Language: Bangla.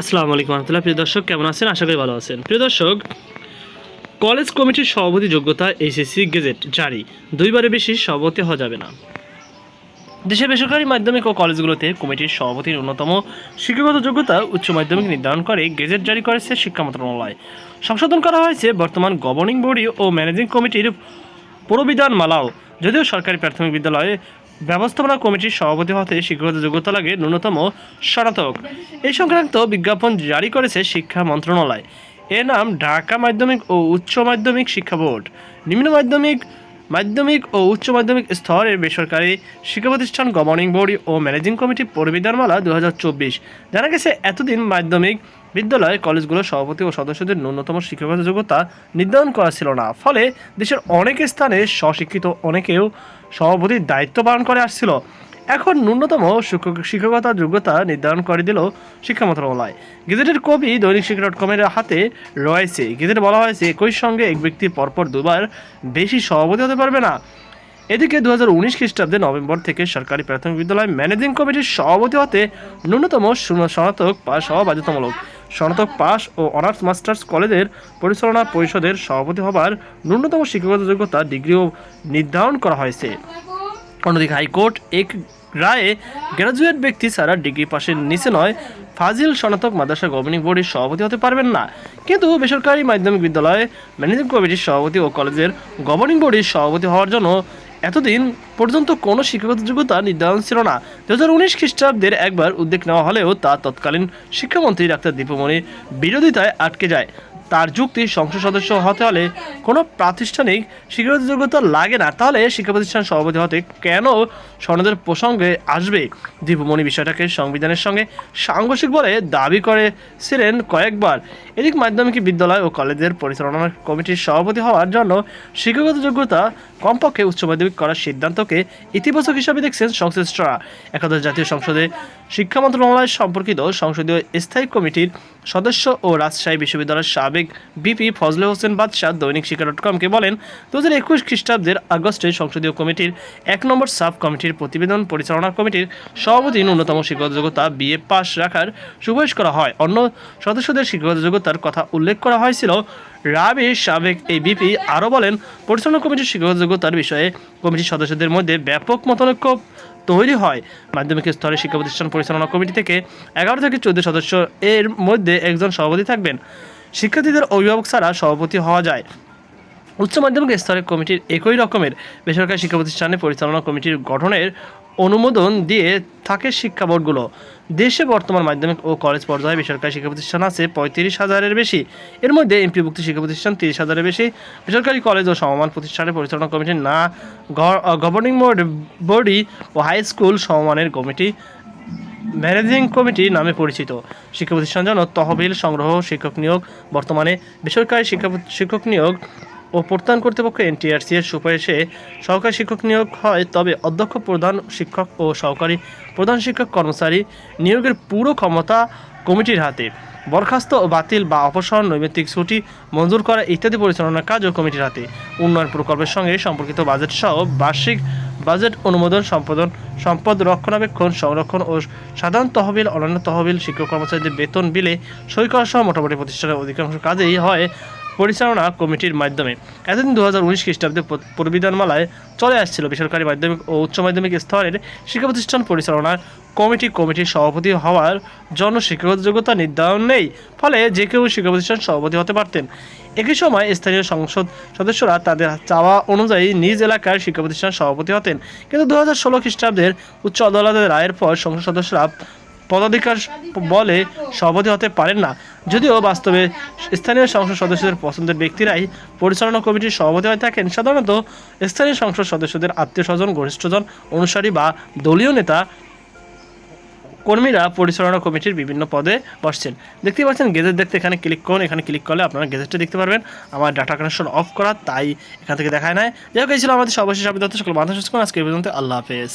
আসসালামু আলাইকুম রহমতুল্লাহ। প্রিয় দর্শক, কেমন আছেন? আশা করি ভালো আছেন। প্রিয় দর্শক, কলেজ কমিটির সভাপতি যোগ্যতা এইচএসসি গেজেট জারি। দুইবারে বেশি সভাপতি হওয়া যাবে না। দেশের বেসরকারি মাধ্যমিক ও কলেজগুলোতে কমিটির সভাপতির অন্যতম শিক্ষাগত যোগ্যতা উচ্চ মাধ্যমিক নির্ধারণ করে গেজেট জারি করেছে শিক্ষা মন্ত্রণালয়। সংশোধন করা হয়েছে বর্তমান গভর্নিং বডি ও ম্যানেজিং কমিটির প্রবিধান মালাও যদিও সরকারি প্রাথমিক বিদ্যালয়ে ব্যবস্থাপনা কমিটির সভাপতি হতে শিক্ষাগত যোগ্যতা লাগে ন্যূনতম স্নাতক। এই সংক্রান্ত বিজ্ঞাপন জারি করেছে শিক্ষা মন্ত্রণালয়। এর নাম ঢাকা মাধ্যমিক ও উচ্চ মাধ্যমিক শিক্ষা বোর্ড। নিম্ন মাধ্যমিক মাধ্যমিক ও উচ্চ মাধ্যমিক স্তরের বেসরকারি শিক্ষা প্রতিষ্ঠান গভর্নিং বডি ও ম্যানেজিং কমিটি পরিবিধানমালা দু হাজার চব্বিশ। জানা গেছে, এতদিন মাধ্যমিক বিদ্যালয় কলেজগুলোর সভাপতি ও সদস্যদের ন্যূনতম শিক্ষাগত যোগ্যতা নির্ধারণ করা ছিল না। ফলে দেশের অনেক স্থানে স্বশিক্ষিত অনেকেও সভাপতির দায়িত্ব পালন করে আসছিল। এখন ন্যূনতম শিক্ষক শিক্ষকতা যোগ্যতা নির্ধারণ করে দিল শিক্ষা মন্ত্রণালয়। গেজেটের কপি দৈনিক শিক্ষা ডট কমের হাতে রয়েছে। গেজেটে বলা হয়েছে, একই সঙ্গে এক ব্যক্তি পরপর দুবার বেশি সভাপতি হতে পারবে না। এদিকে দু হাজার উনিশ খ্রিস্টাব্দে নভেম্বর থেকে সরকারি প্রাথমিক বিদ্যালয় ম্যানেজিং কমিটির সভাপতি হতে ন্যূনতম শূন্য স্নাতক পাস হওয়া বাধ্যতামূলক স্নাতক পাস ও অনার্স মাস্টার্স কলেজের পরিচালনা পরিষদের সভাপতি হবার ন্যূনতম শিক্ষাগত যোগ্যতা ডিগ্রিও নির্ধারণ করা হয়েছে। অন্যদিকে হাইকোর্ট এক রায়ে গ্রাজুয়েট ব্যক্তি ছাড়া ডিগ্রি পাশের নিচে নয়, ফাজিল স্নাতক মাদ্রাসা গভর্নিং বোর্ডের সভাপতি হতে পারবেন না। কিন্তু বেসরকারি মাধ্যমিক বিদ্যালয়ে ম্যানেজিং কমিটির সভাপতি ও কলেজের গভর্নিং বোর্ডের সভাপতি হওয়ার জন্য এতদিন পর্যন্ত কোনো শিক্ষাগত যোগ্যতা নির্ধারণ ছিল না। দু হাজার উনিশ খ্রিস্টাব্দের একবার উদ্যোগ নেওয়া হলেও তা তৎকালীন শিক্ষামন্ত্রী ডাক্তার দীপমণির বিরোধিতায় আটকে যায়। তার যুক্তি সংসদ সদস্য হতে হলে কোনো প্রাতিষ্ঠানিক শিক্ষাগত যোগ্যতা লাগে না। তাহলে শিক্ষা প্রতিষ্ঠান সভাপতি হতে কেন সনদের প্রসঙ্গে আসবে? দীপমণি বিষয়টাকে সংবিধানের সঙ্গে সাংঘর্ষিক বলে দাবি করেছিলেন কয়েকবার। এদিক মাধ্যমিক বিদ্যালয় ও কলেজের পরিচালনা কমিটির সভাপতি হওয়ার জন্য শিক্ষাগত যোগ্যতা কমপক্ষে উচ্চ মাধ্যমিক করার সিদ্ধান্তকে ইতিবাচক হিসাবে দেখছেন সংশ্লিষ্টরা। একাদশ জাতীয় সংসদে শিক্ষা মন্ত্রণালয় সম্পর্কিত সংসদীয় স্থায়ী কমিটির সদস্য ও রাজশাহী বিশ্ববিদ্যালয়ের সাবেক বিপি ফজলে হোসেন বাদশাহ দৈনিক শিক্ষা ডট কমকে বলেন দু হাজার একুশ খ্রিস্টাব্দের আগস্টে সংসদীয় কমিটির এক নম্বর সাব কমিটির প্রতিবেদন পরিচালনা কমিটির সভাপতি ন্যূনতম শিক্ষাগত যোগ্যতা বিএ পাস রাখার সুপারিশ করা হয়। অন্য সদস্যদের শিক্ষাগত যোগ্যতার কথা উল্লেখ করা হয়েছিল। রাবি সাবেক এই বিপি আরও বলেন, পরিচালনা কমিটির শিক্ষাগত যোগ্যতার বিষয়ে কমিটির সদস্যদের মধ্যে ব্যাপক মতনৈক্য তৈরি হয়। মাধ্যমিক স্তরে শিক্ষা প্রতিষ্ঠান পরিচালনা কমিটি থেকে এগারো থেকে চোদ্দ সদস্য এর মধ্যে একজন সভাপতি থাকবেন। শিক্ষার্থীদের অভিভাবক ছাড়া সভাপতি হওয়া যায়। উচ্চ মাধ্যমিক স্তরের কমিটির একই রকমের বেসরকারি শিক্ষা প্রতিষ্ঠানে পরিচালনা কমিটির গঠনের অনুমোদন দিয়ে থাকে শিক্ষা বোর্ডগুলো দেশে বর্তমান মাধ্যমিক ও কলেজ পর্যায়ে বেসরকারি শিক্ষা প্রতিষ্ঠান আছে পঁয়ত্রিশ হাজারের বেশি। এর মধ্যে এমপিভুক্ত শিক্ষা প্রতিষ্ঠান তিরিশ হাজারের বেশি। বেসরকারি কলেজ ও সমমান প্রতিষ্ঠানের পরিচালনা কমিটি না গভর্নিং বোর্ড বডি ও হাই স্কুল সমমানের কমিটি ম্যানেজিং কমিটি নামে পরিচিত। শিক্ষা প্রতিষ্ঠান যেন তহবিল সংগ্রহ, শিক্ষক নিয়োগ, বর্তমানে বেসরকারি শিক্ষা শিক্ষক নিয়োগ ও প্রত্যান কর্তৃপক্ষ এনটিআরসি এর সুপারিশে সহকারী শিক্ষক নিয়োগ হয়, তবে অধ্যক্ষ প্রধান শিক্ষক ও সহকারী প্রধান শিক্ষক কর্মচারী নিয়োগের পুরো ক্ষমতা কমিটির হাতে। বরখাস্ত ও বাতিল বা অপসারণ নৈমিত্তিক ছুটি মঞ্জুর করা ইত্যাদি পরিচালনার কাজও কমিটির হাতে। উন্নয়ন প্রকল্পের সঙ্গে সম্পর্কিত বাজেট সহ বার্ষিক বাজেট অনুমোদন, সম্পাদন, সম্পদ রক্ষণাবেক্ষণ, সংরক্ষণ ও সাধারণ তহবিল, অন্যান্য তহবিল, শিক্ষক কর্মচারীদের বেতন, বিলে সই করা সহ মোটামুটি প্রতিষ্ঠানের অধিকাংশ কাজেই হয়। পরিচালনা কমিটির মাধ্যমে। এতদিন দু হাজার উনিশ খ্রিস্টাব্দে পরিবিধানমালায় চলে আসছিল বেসরকারি মাধ্যমিক ও উচ্চ মাধ্যমিক স্তরের শিক্ষা প্রতিষ্ঠান পরিচালনার কমিটি। কমিটির সভাপতি হওয়ার জন্য শিক্ষাগত যোগ্যতা নির্ধারণ নেই, ফলে যে কেউ শিক্ষা প্রতিষ্ঠান সভাপতি হতে পারতেন। একই সময় স্থানীয় সংসদ সদস্যরা তাদের চাওয়া অনুযায়ী নিজ এলাকার শিক্ষা প্রতিষ্ঠান সভাপতি হতেন। কিন্তু দু হাজার ষোলো খ্রিস্টাব্দের উচ্চ আদালতের রায়ের পর সংসদ সদস্যরা পদাধিকার বলে সভাপতি হতে পারেন না। যদিও বাস্তবে স্থানীয় সংসদ সদস্যদের পছন্দের ব্যক্তিরাই পরিচালনা কমিটির সভাপতি হয়ে থাকেন, সাধারণত স্থানীয় সংসদ সদস্যদের আত্মীয় স্বজন ঘনিষ্ঠজন, অনুসারী বা দলীয় নেতা কর্মীরা পরিচালনা কমিটির বিভিন্ন পদে বসছেন। দেখতে পাচ্ছেন, গেজেট দেখতে এখানে ক্লিক করুন, এখানে ক্লিক করলে আপনারা গেজেটটা দেখতে পারবেন। আমার ডাটা কানেকশন অফ করা, তাই এখান থেকে দেখায় নাই। যাই হোক, এই ছিল আমাদের সর্বশেষ আবেদন সকল বাধা সুস্থ আজকে পর্যন্ত আল্লাহ হাফেজ।